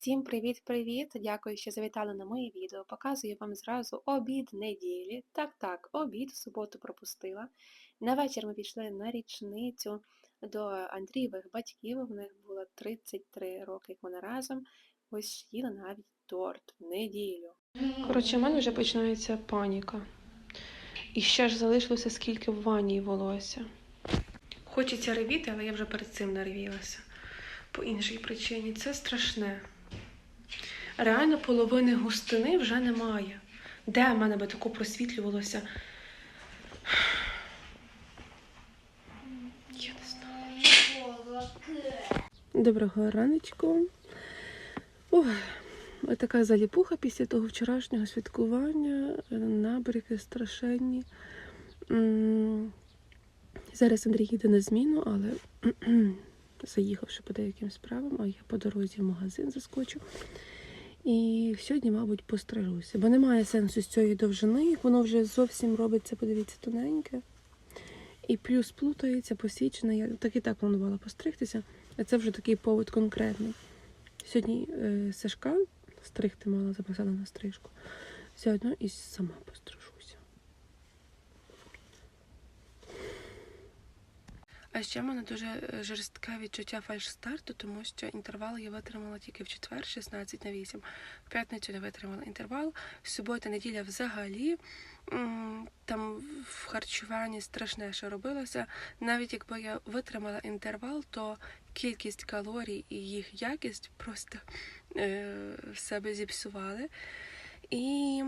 Всім привіт-привіт! Дякую, що завітали на моє відео. Показую вам зразу обід неділі. Так-так, обід в суботу пропустила. На вечір ми пішли на річницю до Андрієвих батьків. В них було 33 роки, як вони разом. Ось їли навіть торт в неділю. Коротше, в мене вже починається паніка. І ще ж залишилося скільки в ванні волосся. Хочеться ревіти, але я вже перед цим наревілася. По іншій причині. Це страшне. Реально половини густини вже немає. Де в мене би тако просвітлювалося? Я не знаю. Доброго раночку. Ось така заліпуха після того вчорашнього святкування. Набряки страшенні. Зараз Андрій їде на зміну, але заїхавши по деяким справам, а я по дорозі в магазин заскочу. І сьогодні, мабуть, пострижуся, бо немає сенсу з цієї довжини, воно вже зовсім робиться, подивіться, тоненьке. І плюс плутається, посічене. Я так і так планувала постригтися, а це вже такий повод конкретний. Сьогодні е, Сашка стригти мала записала на стрижку. Сьогодні і сама пострижуся. А ще в мене дуже е, жорстке відчуття фальш-старту, тому що інтервал я витримала тільки в четвер, 16 на 8. В п'ятницю не витримала інтервал. Субота, неділя взагалі. Там в харчуванні страшне, що робилося. Навіть якби я витримала інтервал, то кількість калорій і їх якість просто е, себе зіпсували. І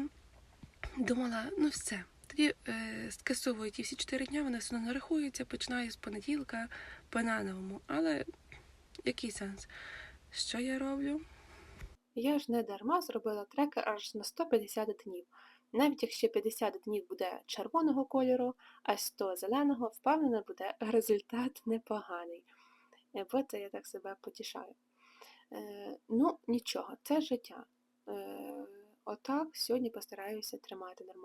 думала, ну все. Тоді е, скасовую ті всі чотири дня, вони все одно не рахуються, починаю з понеділка по нановому. Але який сенс? Що я роблю? Я ж не дарма зробила трекер аж на 150 днів. Навіть якщо 50 днів буде червоного кольору, а 100 зеленого, впевнена буде результат непоганий. Е, От я так себе потішаю. Е, ну, нічого, це життя. Е, отак, сьогодні постараюся тримати нормальний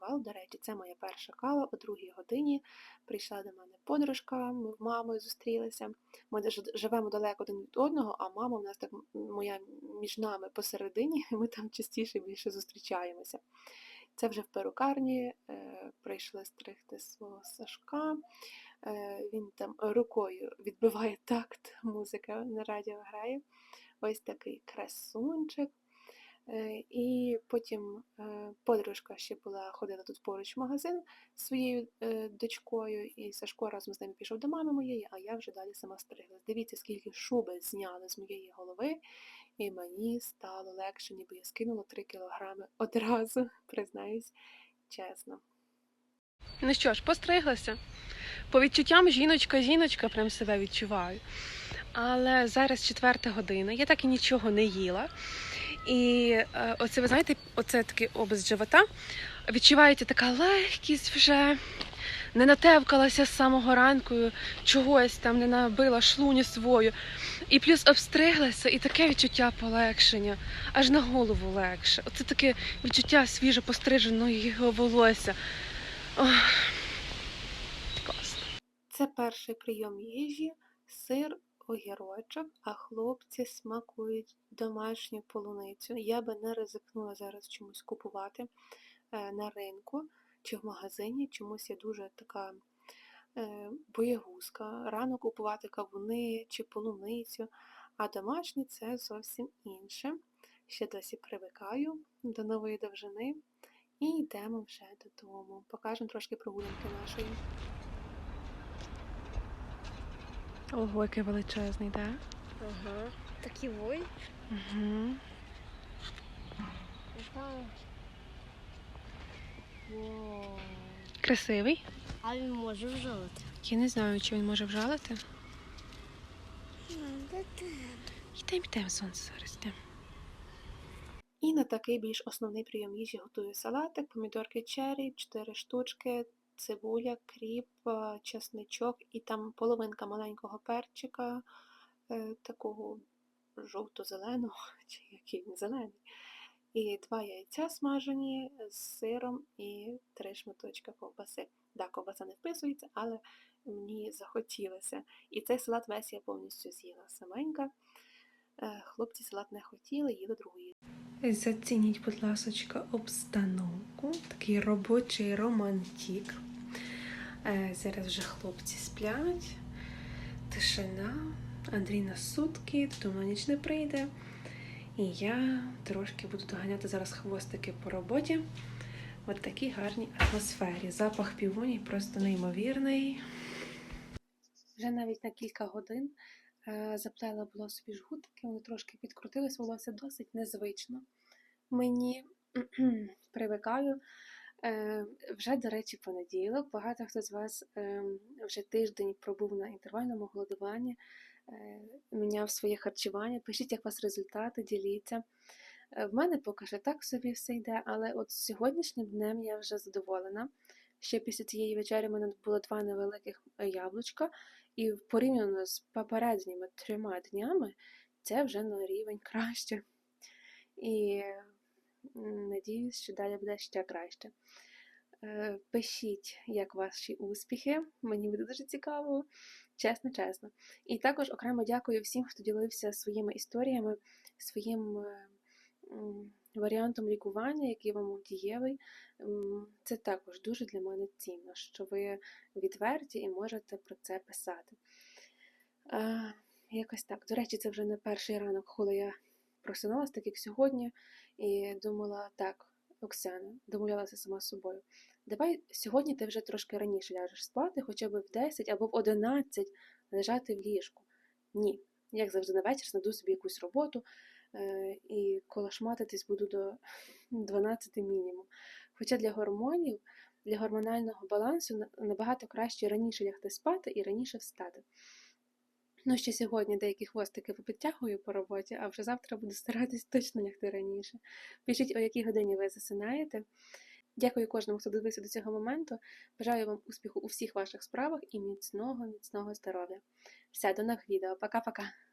інтервал. До речі, це моя перша кава о другій годині. Прийшла до мене подружка, ми в мамою зустрілися. Ми живемо далеко один від одного, а мама в нас так моя між нами посередині, і ми там частіше більше зустрічаємося. Це вже в перукарні, е, прийшли стригти свого Сашка. Е, він там рукою відбиває такт, музика на радіо грає. Ось такий красунчик. Е, І потім е, подружка ще була, ходила тут поруч в магазин зі своєю е, дочкою, і Сашко разом з ними пішов до мами моєї, а я вже далі сама стриглась. Дивіться, скільки шуби зняли з моєї голови, і мені стало легше, ніби я скинула 3 кілограми одразу, признаюсь чесно. Ну що ж, постриглася. По відчуттям жіночка-жіночка прям себе відчуваю. Але зараз четверта година, я так і нічого не їла. І е, оце, ви знаєте, оце такий обез живота. Відчувається така легкість вже. Не натевкалася з самого ранку, чогось там не набила шлуню свою. І плюс обстриглася, і таке відчуття полегшення, аж на голову легше. Оце таке відчуття свіже постриженого волосся. Ох, класно. Це перший прийом їжі, сир, огірочок, а хлопці смакують домашню полуницю. Я би не ризикнула зараз чомусь купувати е, на ринку чи в магазині. Чомусь я дуже така е, боягузка. Рано купувати кавуни чи полуницю, а домашні це зовсім інше. Ще досі привикаю до нової довжини. І йдемо вже додому. Покажемо трошки прогулянки нашої. Ого, який величезний, так? Ага. Такий вой. Угу. Вау. Красивий. А він може вживати. Я не знаю, чи він може вжалити. Йдемо, йдемо, сонце зараз йдемо. І на такий більш основний прийом їжі готую салатик, помідорки черрі, 4 штучки, цибуля, кріп, е, чесничок і там половинка маленького перчика, е, такого жовто-зеленого, чи який він зелений. І два яйця смажені з сиром і три шматочка ковбаси. Да, ковбаса не вписується, але мені захотілося. І цей салат весь я повністю з'їла саменька. Е, Хлопці салат не хотіли, їли другу їжу. Зацініть, будь ласочка, обстановку. Такий робочий романтик. Е, Зараз вже хлопці сплять. Тишина. Андрій на сутки, додому ніч не прийде. І я трошки буду доганяти зараз хвостики по роботі. От такій гарній атмосфері. Запах півоні просто неймовірний. Вже навіть на кілька годин е, заплела було собі жгутики, вони трошки підкрутились, волосся досить незвично. Мені привикаю. Е, вже, до речі, понеділок. Багато хто з вас е, вже тиждень пробув на інтервальному голодуванні, е, міняв своє харчування. Пишіть, як у вас результати, діліться. Е, В мене поки що так собі все йде, але от сьогоднішнім днем я вже задоволена. Ще після цієї вечері в мене було два невеликих яблучка, і порівняно з попередніми трьома днями це вже на рівень краще. І надіюсь, що далі буде ще краще. Е, Пишіть, як ваші успіхи, мені буде дуже цікаво, чесно, чесно. І також окремо дякую всім, хто ділився своїми історіями, своїм е, варіантом лікування, який вам дієвий. Це також дуже для мене цінно, що ви відверті і можете про це писати. Якось так. До речі, це вже не перший ранок, коли я просиналась, так як сьогодні, і думала, так, Оксана, домовлялася сама з собою. Давай сьогодні ти вже трошки раніше ляжеш спати, хоча б в 10 або в 11 лежати в ліжку. Ні. Як завжди на вечір знайду собі якусь роботу е, і колошматитись буду до 12 мінімум. Хоча для гормонів, для гормонального балансу набагато краще раніше лягти спати і раніше встати. Ну, ще сьогодні деякі хвостики попідтягую по роботі, а вже завтра буду старатись точно лягти раніше. Пишіть, о якій годині ви засинаєте. Дякую кожному, хто дивився до цього моменту. Бажаю вам успіху у всіх ваших справах і міцного, міцного здоров'я. Все, до нових відео. Пока-пока.